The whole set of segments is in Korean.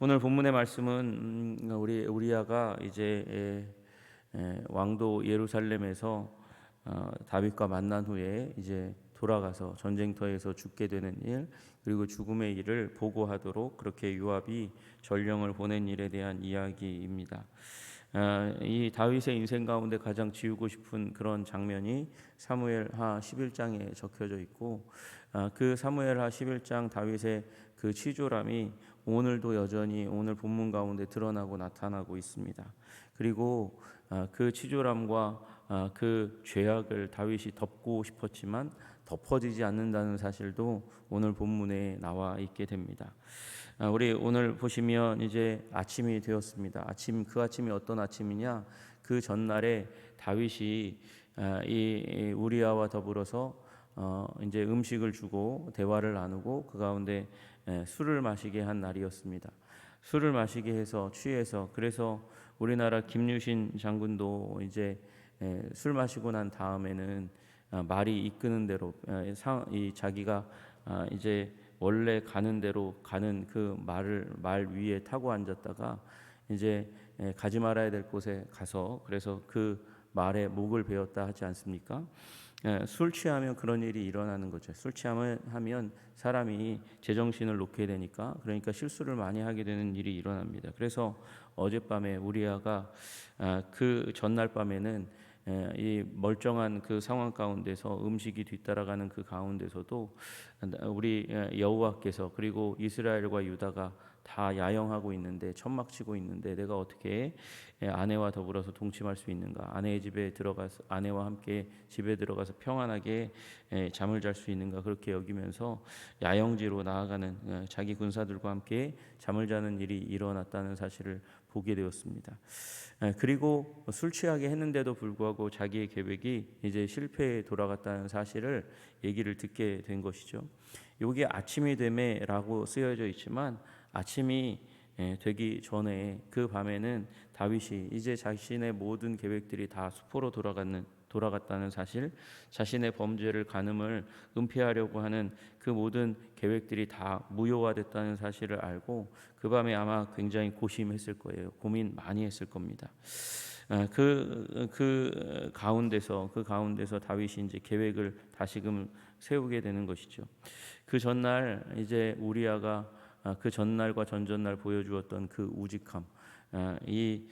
오늘 본문의 말씀은 음, 우리 우리아가 이제 에, 에, 왕도 예루살렘에서 어, 다윗과 만난 후에 이제 돌아가서 전쟁터에서 죽게 되는 일 그리고 죽음의 일을 보고하도록 그렇게 요압이 전령을 보낸 일에 대한 이야기입니다. 아, 이 다윗의 인생 가운데 가장 지우고 싶은 그런 장면이 사무엘하 11장에 적혀져 있고 아, 그 사무엘하 11장 다윗의 그 치졸함이 오늘도 여전히 오늘 본문 가운데 드러나고 나타나고 있습니다. 그리고 아, 그 치졸함과 아, 그 죄악을 다윗이 덮고 싶었지만 덮어지지 않는다는 사실도 오늘 본문에 나와 있게 됩니다. 아, 우리 오늘 보시면 이제 아침이 되었습니다. 아침 그 아침이 어떤 아침이냐? 그 전날에 다윗이 아, 이 우리아와 더불어서 어 이제 음식을 주고 대화를 나누고 그 가운데 술을 마시게 한 날이었습니다. 술을 마시게 해서 취해서 그래서 우리나라 김유신 장군도 이제 술 마시고 난 다음에는 아, 말이 이끄는 대로 이 자기가 아, 이제 원래 가는 대로 가는 그 말을 말 위에 타고 앉았다가 이제 가지 말아야 될 곳에 가서 그래서 그 말에 목을 베었다 하지 않습니까? 술 취하면 그런 일이 일어나는 거죠. 술 취하면 사람이 제정신을 놓게 되니까 그러니까 실수를 많이 하게 되는 일이 일어납니다. 그래서 어젯밤에 우리아가 아, 그 전날 밤에는 이 멀쩡한 그 상황 가운데서 음식이 뒤따라가는 그 가운데서도 우리 여호와께서 그리고 이스라엘과 유다가 다 야영하고 있는데 천막 치고 있는데 내가 어떻게 아내와 더불어서 동침할 수 있는가? 아내의 집에 들어가서 아내와 함께 집에 들어가서 평안하게 잠을 잘 수 있는가? 그렇게 여기면서 야영지로 나아가는 자기 군사들과 함께 잠을 자는 일이 일어났다는 사실을 보게 되었습니다. 그리고 술 취하게 했는데도 불구하고 자기의 계획이 이제 실패에 돌아갔다는 사실을 얘기를 듣게 된 것이죠. 여기 아침이 됨에라고 쓰여져 있지만 아침이 되기 전에 그 밤에는 다윗이 이제 자신의 모든 계획들이 다 수포로 돌아가는 돌아갔다는 사실, 자신의 범죄를 간음을 은폐하려고 하는 그 모든 계획들이 다 무효화됐다는 사실을 알고 그 밤에 아마 굉장히 고심했을 거예요. 고민 많이 했을 겁니다. 그, 그 가운데서, 그 가운데서 다윗이 이제 계획을 다시금 세우게 되는 것이죠. 그 전날 이제 우리아가 그 전날과 전전날 보여주었던 그 우직함, 이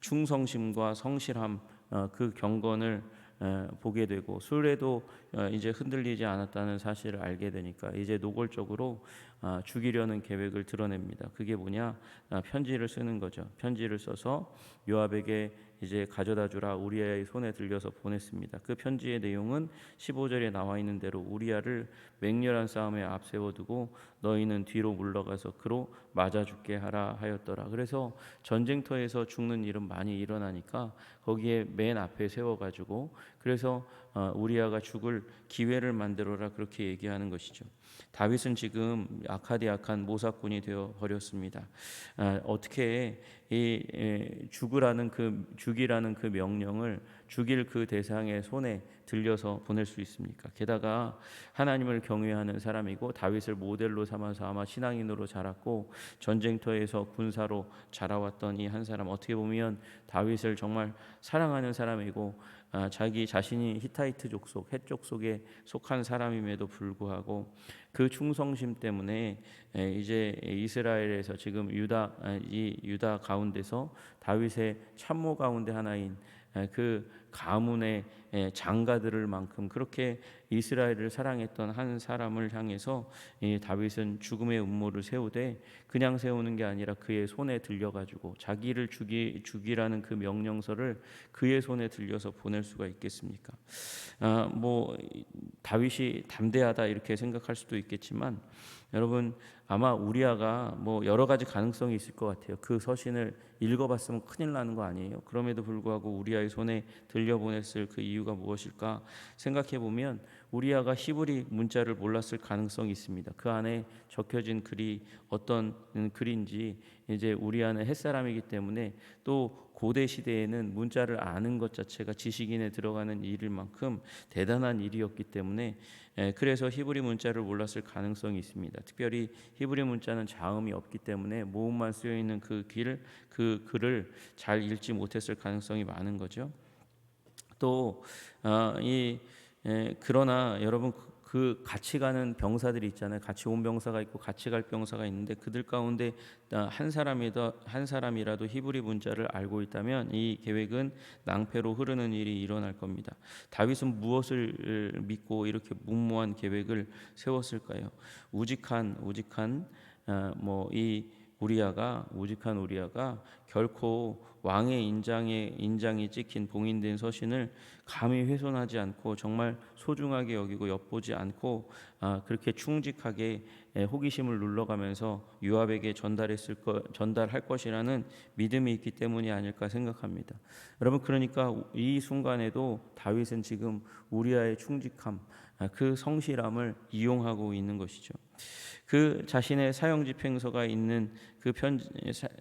충성심과 성실함 어, 그 경건을 어, 보게 되고 술에도 어, 이제 흔들리지 않았다는 사실을 알게 되니까 이제 노골적으로 아, 죽이려는 계획을 드러냅니다. 그게 뭐냐? 아, 편지를 쓰는 거죠. 편지를 써서 요압에게 이제 가져다 주라 우리아의 손에 들려서 보냈습니다. 그 편지의 내용은 15절에 나와 있는 대로 우리아를 맹렬한 싸움에 앞세워 두고 너희는 뒤로 물러가서 그로 맞아 죽게 하라 하였더라. 그래서 전쟁터에서 죽는 일은 많이 일어나니까 거기에 맨 앞에 세워 가지고 그래서 어, 우리아가 죽을 기회를 만들어라 그렇게 얘기하는 것이죠. 다윗은 지금 악한 모사꾼이 되어 버렸습니다. 아, 어떻게 이 죽으라는 그 죽이라는 그 명령을 죽일 그 대상의 손에 들려서 보낼 수 있습니까? 게다가 하나님을 경외하는 사람이고 다윗을 모델로 삼아서 아마 신앙인으로 자랐고 전쟁터에서 군사로 자라왔던 이 한 사람 어떻게 보면 다윗을 정말 사랑하는 사람이고 아, 자기 자신이 히타이트 족속, 헷 족속에 속한 사람임에도 불구하고 그 충성심 때문에 이제 이스라엘에서 지금 유다 아, 이 유다 가운데서 다윗의 참모 가운데 하나인 그 가문의 장가들을 만큼 그렇게 이스라엘을 사랑했던 한 사람을 향해서 다윗은 죽음의 음모를 세우되 그냥 세우는 게 아니라 그의 손에 들려가지고 자기를 죽이 죽이라는 그 명령서를 그의 손에 들려서 보낼 수가 있겠습니까? 아, 뭐 다윗이 담대하다 이렇게 생각할 수도 있겠지만 여러분 아마 우리아가 뭐 여러 가지 가능성이 있을 것 같아요. 그 서신을 읽어봤으면 큰일 나는 거 아니에요. 그럼에도 불구하고 우리아의 손에 들 려보냈을 그 이유가 무엇일까 생각해 보면 우리아가 히브리 문자를 몰랐을 가능성이 있습니다. 그 안에 적혀진 글이 어떤 글인지 이제 우리아는 햇사람이기 때문에 또 고대 시대에는 문자를 아는 것 자체가 지식인에 들어가는 일일 만큼 대단한 일이었기 때문에 에, 그래서 히브리 문자를 몰랐을 가능성이 있습니다. 특별히 히브리 문자는 자음이 없기 때문에 모음만 쓰여 있는 그 길, 그 글을 잘 읽지 못했을 가능성이 많은 거죠. 또이 어, 그러나 여러분 그- 그 같이 가는 병사들이 있잖아요. 같이 온 병사가 있고 같이 갈 병사가 있는데 그들 가운데 아, 한 사람이더 한 사람이라도 히브리 문자를 알고 있다면 이 계획은 낭패로 흐르는 일이 일어날 겁니다. 다윗은 무엇을 믿고 이렇게 무모한 계획을 세웠을까요? 우직한 우직한 아, 뭐이 우리아가 우직한 우리아가 결코 왕의 인장에 인장이 찍힌 봉인된 서신을 감히 훼손하지 않고 정말 소중하게 여기고 엿보지 않고 아, 그렇게 충직하게 에, 호기심을 눌러가면서 유압에게 전달했을 거, 전달할 것이라는 믿음이 있기 때문이 아닐까 생각합니다. 여러분 그러니까 이 순간에도 다윗은 지금 우리아의 충직함, 아, 그 성실함을 이용하고 있는 것이죠. 그 자신의 사형 집행서가 있는 그 편,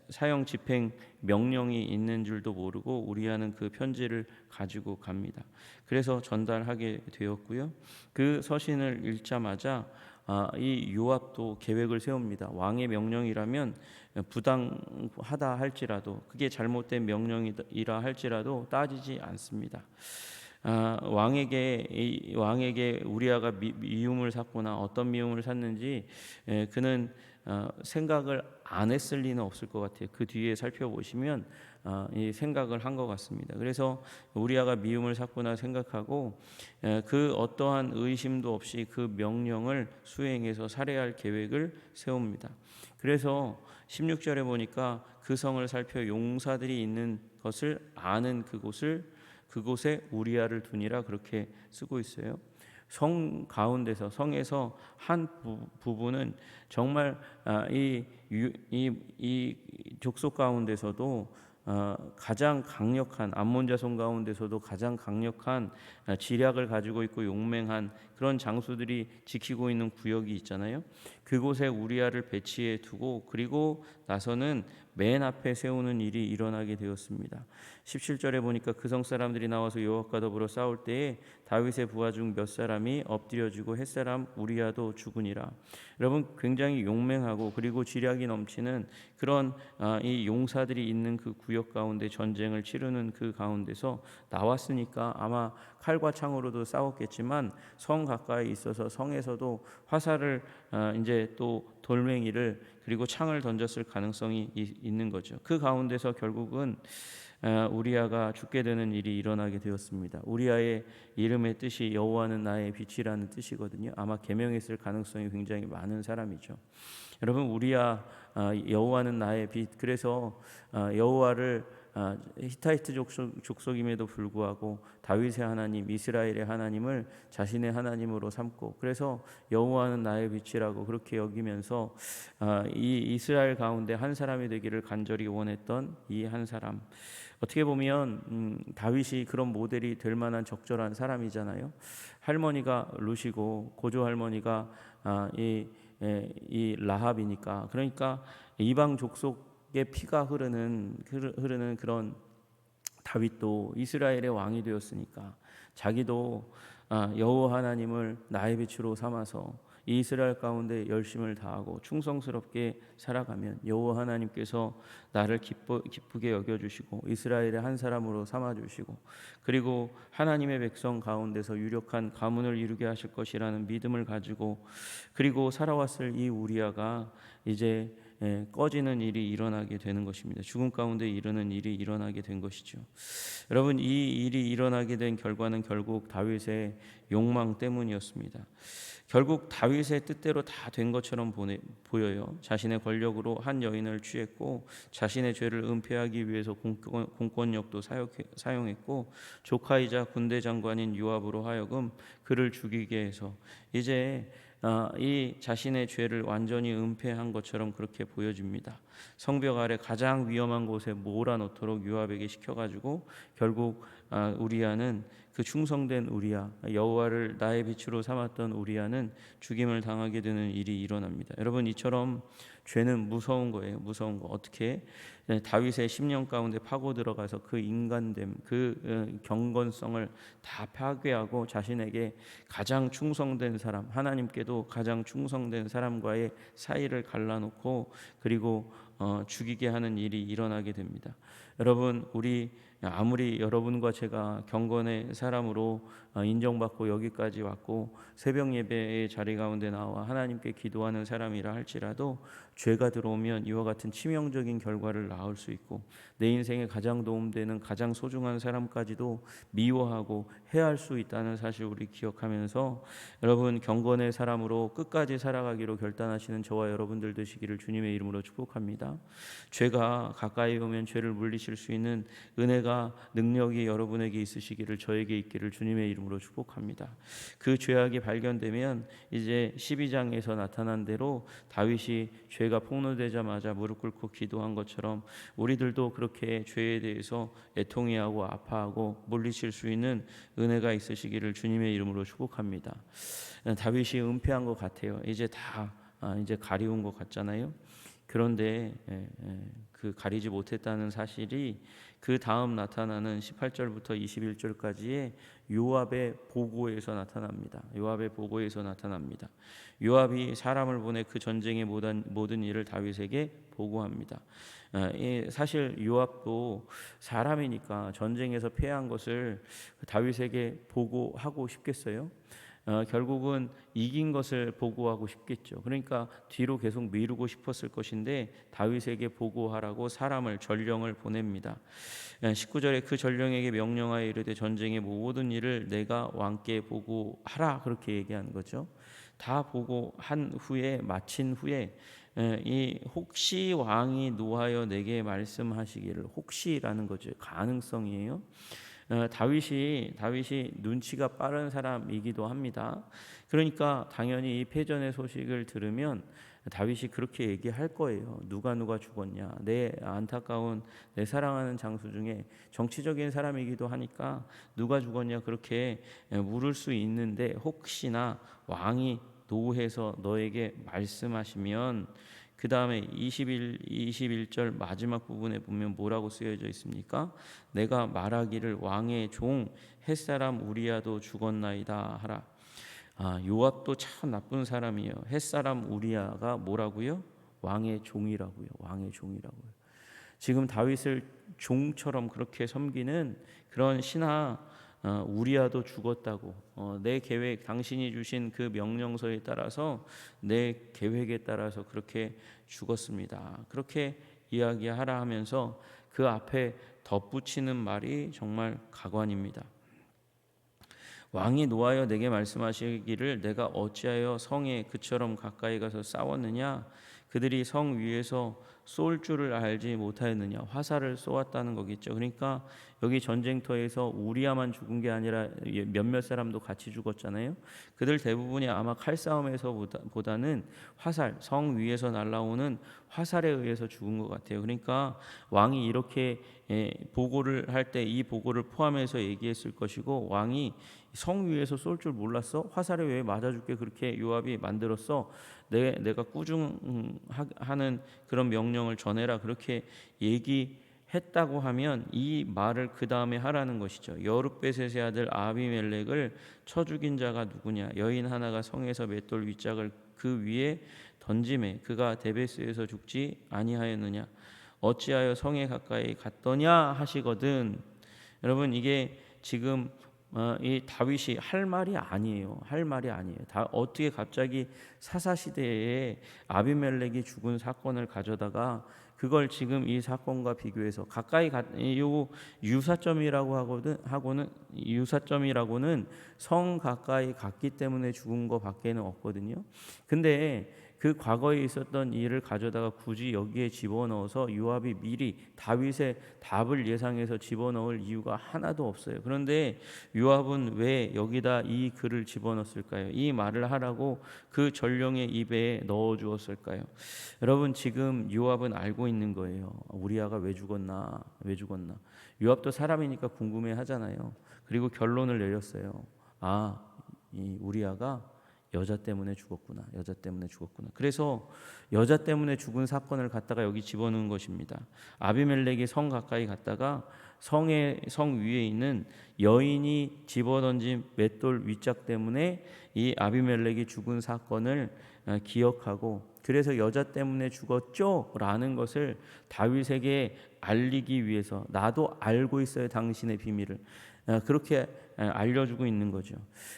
사형 집행 명령이 있는 줄도 모르고 우리아는 그 편지를 가지고 갑니다. 그래서 전달하게 되었고요. 그 서신을 읽자마자 아, 이 요압도 계획을 세웁니다. 왕의 명령이라면 부당하다 할지라도 그게 잘못된 명령이라 할지라도 따지지 않습니다. 아, 왕에게 이, 왕에게 우리아가 미, 미움을 샀거나 어떤 미움을 샀는지 에, 그는 어, 생각을 안 했을 리는 없을 것 같아요. 그 뒤에 살펴보시면 어, 이 생각을 한 것 같습니다. 그래서 우리아가 미움을 샀구나 생각하고 에, 그 어떠한 의심도 없이 그 명령을 수행해서 살해할 계획을 세웁니다. 그래서 16절에 보니까 그 성을 살펴 용사들이 있는 것을 아는 그곳을 그곳에 우리아를 두니라 그렇게 쓰고 있어요. 성 가운데서 성에서 한 부, 분은 정말 아, 이, 이, 이 족속 가운데서도 어, 가장 강력한 암몬 자손 가운데서도 가장 강력한 아, 지략을 가지고 있고 용맹한 그런 장수들이 지키고 있는 구역이 있잖아요. 그곳에 우리아를 배치해 두고 그리고 나서는 맨 앞에 세우는 일이 일어나게 되었습니다. 17절에 보니까 그 성 사람들이 나와서 여호와과 더불어 싸울 때에 다윗의 부하 중 몇 사람이 엎드려지고 햇사람 우리아도 죽으니라. 여러분 굉장히 용맹하고 그리고 지략이 넘치는 그런 아, 이 용사들이 있는 그 구역 가운데 전쟁을 치르는 그 가운데서 나왔으니까 아마 칼과 창으로도 싸웠겠지만 성 가까이 있어서 성에서도 화살을 아, 이제 또 돌멩이를 그리고 창을 던졌을 가능성이 있는 거죠. 그 가운데서 결국은 아, 우리아가 죽게 되는 일이 일어나게 되었습니다. 우리아의 이름의 뜻이 여호와는 나의 빛이라는 뜻이거든요. 아마 개명했을 가능성이 굉장히 많은 사람이죠. 여러분 우리아 아, 여호와는 나의 빛. 그래서 아, 여호와를 히타이트 족속, 임에도 불구하고 다윗의 하나님, 이스라엘의 하나님을 자신의 하나님으로 삼고 그래서 여호와는 나의 빛이라고 그렇게 여기면서 이 이스라엘 가운데 한 사람이 되기를 간절히 원했던 이 한 사람. 어떻게 보면 음, 다윗이 그런 모델이 될 만한 적절한 사람이잖아요. 할머니가 루시고 고조 할머니가 아, 이, 에, 이 라합이니까 그러니까 이방 족속의 피가 흐르는 흐르는 그런 다윗도 이스라엘의 왕이 되었으니까 자기도 아, 여호와 하나님을 나의 빛으로 삼아서 이스라엘 가운데 열심을 다하고 충성스럽게 살아가면 여호와 하나님께서 나를 기뻐, 기쁘게 여겨 주시고 이스라엘의 한 사람으로 삼아 주시고 그리고 하나님의 백성 가운데서 유력한 가문을 이루게 하실 것이라는 믿음을 가지고 그리고 살아왔을 이 우리아가 이제 예, 꺼지는 일이 일어나게 되는 것입니다. 죽음 가운데 이르는 일이 일어나게 된 것이죠. 여러분 이 일이 일어나게 된 결과는 결국 다윗의 욕망 때문이었습니다. 결국 다윗의 뜻대로 다 된 것처럼 보여요. 자신의 권력으로 한 여인을 취했고 자신의 죄를 은폐하기 위해서 공권, 공권력도 사용했고 조카이자 군대 장관인 유압으로 하여금 그를 죽이게 해서 이제 아, 이 자신의 죄를 완전히 은폐한 것처럼 그렇게 보여집니다. 성벽 아래 가장 위험한 곳에 몰아넣도록 요압에게 시켜가지고 결국 아, 우리아는 그 충성된 우리아 여호와를 나의 빛으로 삼았던 우리아는 죽임을 당하게 되는 일이 일어납니다. 여러분 이처럼 죄는 무서운 거예요. 무서운 거 어떻게 네, 다윗의 10년 가운데 파고 들어가서 그 인간됨, 그 어, 경건성을 다 파괴하고 자신에게 가장 충성된 사람, 하나님께도 가장 충성된 사람과의 사이를 갈라놓고 그리고 어, 죽이게 하는 일이 일어나게 됩니다. 여러분 우리 아무리 여러분과 제가 경건의 사람으로 어, 인정받고 여기까지 왔고 새벽 예배의 자리 가운데 나와 하나님께 기도하는 사람이라 할지라도 죄가 들어오면 이와 같은 치명적인 결과를 낳을 수 있고 내 인생에 가장 도움되는 가장 소중한 사람까지도 미워하고 해할 수 있다는 사실 우리 기억하면서 여러분 경건의 사람으로 끝까지 살아가기로 결단하시는 저와 여러분들 되시기를 주님의 이름으로 축복합니다. 죄가 가까이 오면 죄를 물리칠 수 있는 은혜가 능력이 여러분에게 있으시기를 저에게 있기를 주님의 이름으로 축복합니다. 그 죄악이 발견되면 이제 12장에서 나타난 대로 다윗이 죄가 폭로되자마자 무릎 꿇고 기도한 것처럼 우리들도 그렇게 죄에 대해서 애통해하고 아파하고 물리칠 수 있는 은혜가 있으시기를 주님의 이름으로 축복합니다. 다윗이 은폐한 것 같아요. 이제 다 아, 이제 가리운 것 같잖아요. 그런데 예, 예, 그 가리지 못했다는 사실이 그 다음 나타나는 18절부터 21절까지의 요압의 보고에서 나타납니다. 요압의 보고에서 나타납니다. 요압이 사람을 보내 그 전쟁의 모든 모든 일을 다윗에게 보고합니다. 아, 사실 요압도 사람이니까 전쟁에서 패한 것을 다윗에게 보고하고 싶겠어요? 어, 결국은 이긴 것을 보고하고 싶겠죠. 그러니까 뒤로 계속 미루고 싶었을 것인데 다윗에게 보고하라고 사람을 전령을 보냅니다. 19절에 그 전령에게 명령하여 이르되 전쟁의 모든 일을 내가 왕께 보고하라 그렇게 얘기하는 거죠. 다 보고한 후에 마친 후에 이 혹시 왕이 노하여 내게 말씀하시기를 혹시라는 거죠. 가능성이에요. 어, 다윗이 다윗이 눈치가 빠른 사람이기도 합니다. 그러니까 당연히 이 패전의 소식을 들으면 다윗이 그렇게 얘기할 거예요. 누가 누가 죽었냐. 내 안타까운 내 사랑하는 장수 중에 정치적인 사람이기도 하니까 누가 죽었냐 그렇게 물을 수 있는데 혹시나 왕이 노해서 너에게 말씀하시면 그 다음에 21, 21절 마지막 부분에 보면 뭐라고 쓰여져 있습니까? 내가 말하기를 왕의 종 햇사람 우리야도 죽었나이다 하라. 아, 요압도 참 나쁜 사람이에요. 햇사람 우리야가 뭐라고요? 왕의 종이라고요. 왕의 종이라고요. 지금 다윗을 종처럼 그렇게 섬기는 그런 신하 어, 우리아도 죽었다고 어, 내 계획 당신이 주신 그 명령서에 따라서 내 계획에 따라서 그렇게 죽었습니다. 그렇게 이야기하라 하면서 그 앞에 덧붙이는 말이 정말 가관입니다. 왕이 노하여 내게 말씀하시기를 내가 어찌하여 성에 그처럼 가까이 가서 싸웠느냐 그들이 성 위에서 쏠 줄을 알지 못하였느냐 화살을 쏘았다는 거겠죠. 그러니까 여기 전쟁터에서 우리야만 죽은 게 아니라 몇몇 사람도 같이 죽었잖아요. 그들 대부분이 아마 칼싸움에서 보다는 화살 성 위에서 날라오는 화살에 의해서 죽은 것 같아요. 그러니까 왕이 이렇게 예, 보고를 할 때 이 보고를 포함해서 얘기했을 것이고 왕이 성 위에서 쏠 줄 몰랐어? 화살에 왜 맞아 죽게 그렇게 요압이 만들었어? 내, 내가 꾸중하는 그런 명령을 전해라 그렇게 얘기했다고 하면 이 말을 그 다음에 하라는 것이죠. 여룻베셋의 아들 아비멜렉을 쳐 죽인 자가 누구냐? 여인 하나가 성에서 맷돌 윗짝을 그 위에 던짐에 그가 데베스에서 죽지 아니하였느냐? 어찌하여 성에 가까이 갔더냐 하시거든. 여러분 이게 지금 어, 이 다윗이 할 말이 아니에요. 할 말이 아니에요. 다 어떻게 갑자기 사사 시대에 아비멜렉이 죽은 사건을 가져다가 그걸 지금 이 사건과 비교해서 가까이 가, 요 유사점이라고 하거든 하고는 유사점이라고는 성 가까이 갔기 때문에 죽은 거밖에는 없거든요. 근데 그 과거에 있었던 일을 가져다가 굳이 여기에 집어넣어서 요압이 미리 다윗의 답을 예상해서 집어넣을 이유가 하나도 없어요. 그런데 요압은 왜 여기다 이 글을 집어넣었을까요? 이 말을 하라고 그 전령의 입에 넣어 주었을까요? 여러분 지금 요압은 알고 있는 거예요. 우리아가 왜 죽었나? 왜 죽었나? 요압도 사람이니까 궁금해 하잖아요. 그리고 결론을 내렸어요. 아, 이 우리아가 여자 때문에 죽었구나. 여자 때문에 죽었구나. 그래서 여자 때문에 죽은 사건을 갖다가 여기 집어넣은 것입니다. 아비멜렉이 성 가까이 갔다가 성의 성 위에 있는 여인이 집어던진 맷돌 위짝 때문에 이 아비멜렉이 죽은 사건을 어, 기억하고 그래서 여자 때문에 죽었죠라는 것을 다윗에게 알리기 위해서 나도 알고 있어요 당신의 비밀을 어, 그렇게 어, 알려주고 있는 거죠.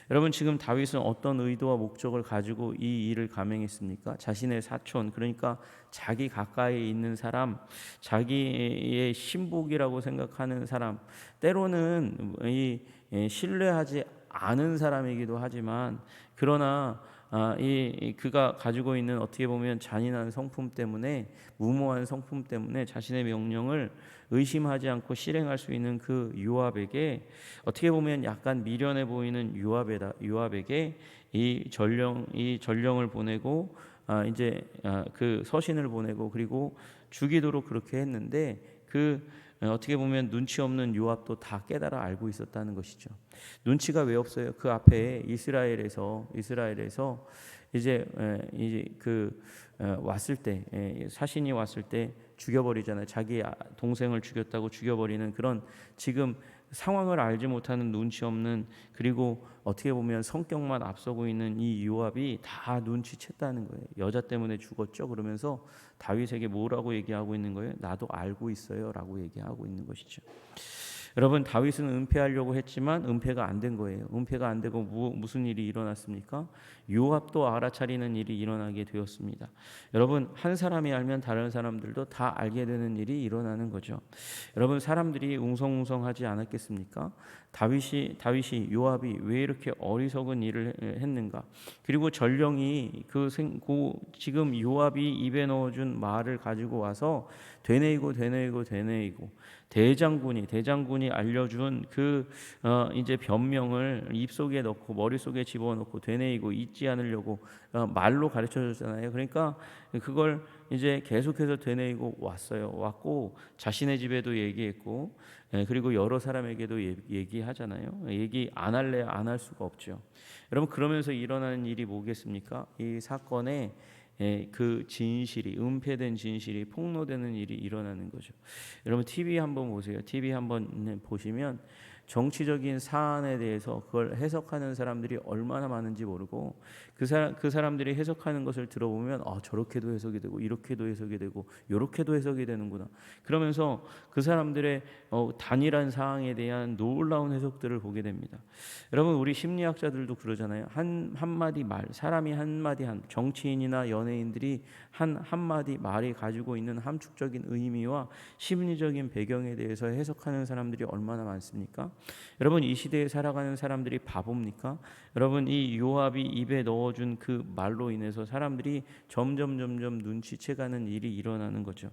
여러분 지금 다윗은 어떤 의도와 목적을 가지고 이 일을 감행했습니까? 자신의 사촌 그러니까 자기 가까이 있는 사람, 자기의 신복이라고 생각하는 사람, 때로는 이 예, 신뢰하지 않은 사람이기도 하지만 그러나 아, 이 그가 가지고 있는 어떻게 보면 잔인한 성품 때문에 무모한 성품 때문에 자신의 명령을 의심하지 않고 실행할 수 있는 그 요압에게 어떻게 보면 약간 미련해 보이는 요압에다 요압에게 이 전령 이 전령을 보내고 아, 이제 아, 그 서신을 보내고 그리고 죽이도록 그렇게 했는데 그 어떻게 보면 눈치 없는 요압도 다 깨달아 알고 있었다는 것이죠. 눈치가 왜 없어요? 그 앞에 이스라엘에서 이스라엘에서 이제 이제 그 왔을 때 사신이 왔을 때 죽여버리잖아요. 자기 아, 동생을 죽였다고 죽여버리는 그런 지금 상황을 알지 못하는 눈치 없는 그리고 어떻게 보면 성격만 앞서고 있는 이 요압이 다 눈치챘다는 거예요. 여자 때문에 죽었죠. 그러면서 다윗에게 뭐라고 얘기하고 있는 거예요? 나도 알고 있어요라고 얘기하고 있는 것이죠. 여러분 다윗은 은폐하려고 했지만 은폐가 안 된 거예요. 은폐가 안 되고 무, 무슨 일이 일어났습니까? 요압도 알아차리는 일이 일어나게 되었습니다. 여러분 한 사람이 알면 다른 사람들도 다 알게 되는 일이 일어나는 거죠. 여러분 사람들이 웅성웅성하지 않았겠습니까? 다윗이 다윗이 요압이 왜 이렇게 어리석은 일을 했는가? 그리고 전령이 그, 생, 그 지금 요압이 입에 넣어준 말을 가지고 와서 되뇌이고 되뇌이고 되뇌이고 대장군이 대장군이 알려준 그 어, 이제 변명을 입 속에 넣고 머릿 속에 집어넣고 되뇌이고 잊지 않으려고 어, 말로 가르쳐 줬잖아요. 그러니까 그걸 이제 계속해서 되뇌이고 왔어요. 왔고 자신의 집에도 얘기했고 예, 그리고 여러 사람에게도 얘기하잖아요. 얘기 안 할래 안 할 수가 없죠. 여러분 그러면서 일어나는 일이 뭐겠습니까? 이 사건에 예, 그 진실이 은폐된 진실이 폭로되는 일이 일어나는 거죠. 여러분 TV 한번 보세요. TV 한번 보시면 정치적인 사안에 대해서 그걸 해석하는 사람들이 얼마나 많은지 모르고 그 사람 그 사람들이 해석하는 것을 들어보면 아 저렇게도 해석이 되고 이렇게도 해석이 되고 이렇게도 해석이 되는구나. 그러면서 그 사람들의 어, 단일한 사항에 대한 놀라운 해석들을 보게 됩니다. 여러분 우리 심리학자들도 그러잖아요. 한 한마디 말, 사람이 한마디 한 정치인이나 연예인들이 한 한마디 말이 가지고 있는 함축적인 의미와 심리적인 배경에 대해서 해석하는 사람들이 얼마나 많습니까? 여러분 이 시대에 살아가는 사람들이 바보입니까? 여러분 이 요압이 입에 넣어 준 그 말로 인해서 사람들이 점점 점점 눈치채가는 일이 일어나는 거죠.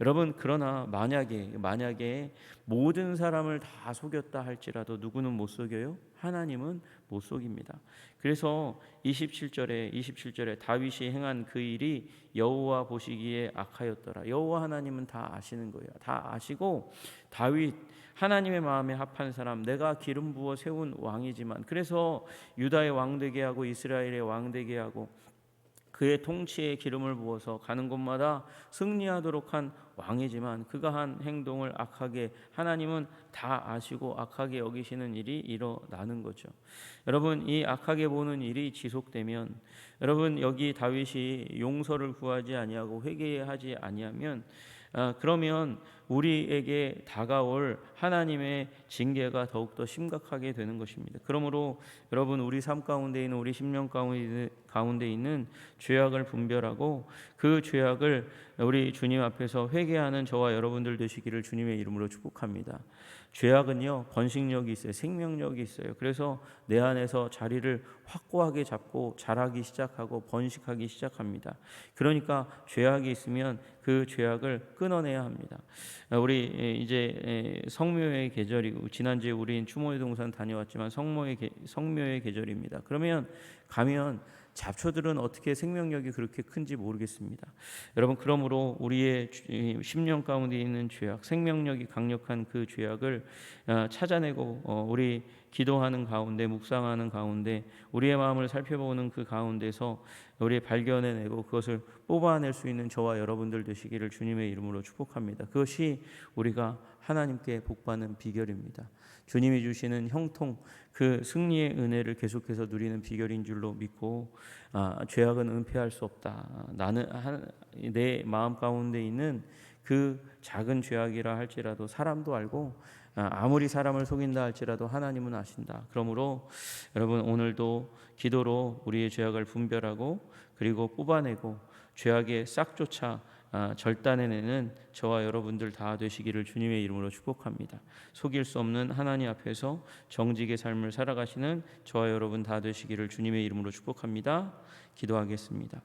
여러분 그러나 만약에 만약에 모든 사람을 다 속였다 할지라도 누구는 못 속여요? 하나님은 못 속입니다. 그래서 27절에 27절에 다윗이 행한 그 일이 여호와 보시기에 악하였더라. 여호와 하나님은 다 아시는 거예요. 다 아시고 다윗 하나님의 마음에 합한 사람, 내가 기름 부어 세운 왕이지만 그래서 유다의 왕 되게 하고 이스라엘의 왕 되게 하고 그의 통치에 기름을 부어서 가는 곳마다 승리하도록 한 왕이지만 그가 한 행동을 악하게 하나님은 다 아시고 악하게 여기시는 일이 일어나는 거죠. 여러분 이 악하게 보는 일이 지속되면 여러분 여기 다윗이 용서를 구하지 아니하고 회개하지 아니하면 아, 그러면 우리에게 다가올 하나님의 징계가 더욱더 심각하게 되는 것입니다. 그러므로 여러분 우리 삶 가운데 있는 우리 심령 가운데 있는 죄악을 분별하고 그 죄악을 우리 주님 앞에서 회개하는 저와 여러분들 되시기를 주님의 이름으로 축복합니다. 죄악은요 번식력이 있어요, 생명력이 있어요. 그래서 내 안에서 자리를 확고하게 잡고 자라기 시작하고 번식하기 시작합니다. 그러니까 죄악이 있으면 그 죄악을 끊어내야 합니다. 우리 이제 성묘의 계절이고 지난주에 우리는 추모의 동산 다녀왔지만 성모의 계, 성묘의 계절입니다. 그러면 가면 잡초들은 어떻게 생명력이 그렇게 큰지 모르겠습니다. 여러분 그러므로 우리의 심령 가운데 있는 죄악, 생명력이 강력한 그 죄악을 어, 찾아내고 어, 우리 기도하는 가운데 묵상하는 가운데 우리의 마음을 살펴보는 그 가운데서 우리 발견해내고 그것을 뽑아낼 수 있는 저와 여러분들 되시기를 주님의 이름으로 축복합니다. 그것이 우리가 하나님께 복받는 비결입니다. 주님이 주시는 형통 그 승리의 은혜를 계속해서 누리는 비결인 줄로 믿고 아, 죄악은 은폐할 수 없다. 나는 내 마음 가운데 있는 그 작은 죄악이라 할지라도 사람도 알고 아, 아무리 사람을 속인다 할지라도 하나님은 아신다. 그러므로 여러분 오늘도 기도로 우리의 죄악을 분별하고 그리고 뽑아내고 죄악의 싹조차 아, 절단해내는 저와 여러분들 다 되시기를 주님의 이름으로 축복합니다. 속일 수 없는 하나님 앞에서 정직의 삶을 살아가시는 저와 여러분 다 되시기를 주님의 이름으로 축복합니다. 기도하겠습니다.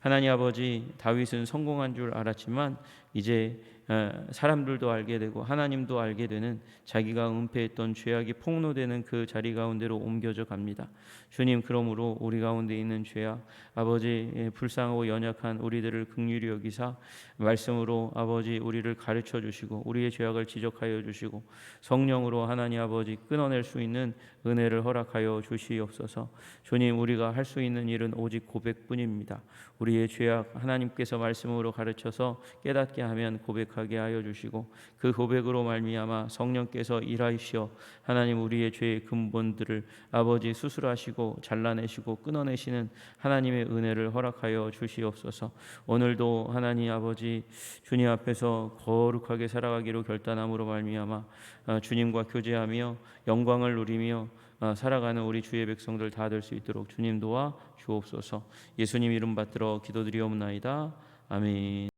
하나님 아버지 다윗은 성공한 줄 알았지만 이제 어, 사람들도 알게 되고 하나님도 알게 되는 자기가 은폐했던 죄악이 폭로되는 그 자리 가운데로 옮겨져 갑니다. 주님 그러므로 우리 가운데 있는 죄악 아버지 예, 불쌍하고 연약한 우리들을 극률히 여기사 말씀으로 아버지 우리를 가르쳐 주시고 우리의 죄악을 지적하여 주시고 성령으로 하나님 아버지 끊어낼 수 있는 은혜를 허락하여 주시옵소서. 주님 우리가 할 수 있는 일은 오직 고백뿐입니다. 우리의 죄악 하나님께서 말씀으로 가르쳐서 깨닫게 하면 고백하게 하여 주시고 그 고백으로 말미암아 성령께서 일하시어 하나님 우리의 죄의 근본들을 아버지 수술하시고 잘라내시고 끊어내시는 하나님의 은혜를 허락하여 주시옵소서. 오늘도 하나님 아버지 주님 앞에서 거룩하게 살아가기로 결단함으로 말미암아 어, 주님과 교제하며 영광을 누리며 어, 살아가는 우리 주의 백성들 다 될 수 있도록 주님 도와 주옵소서. 예수님 이름 받들어 기도드리옵나이다. 아멘.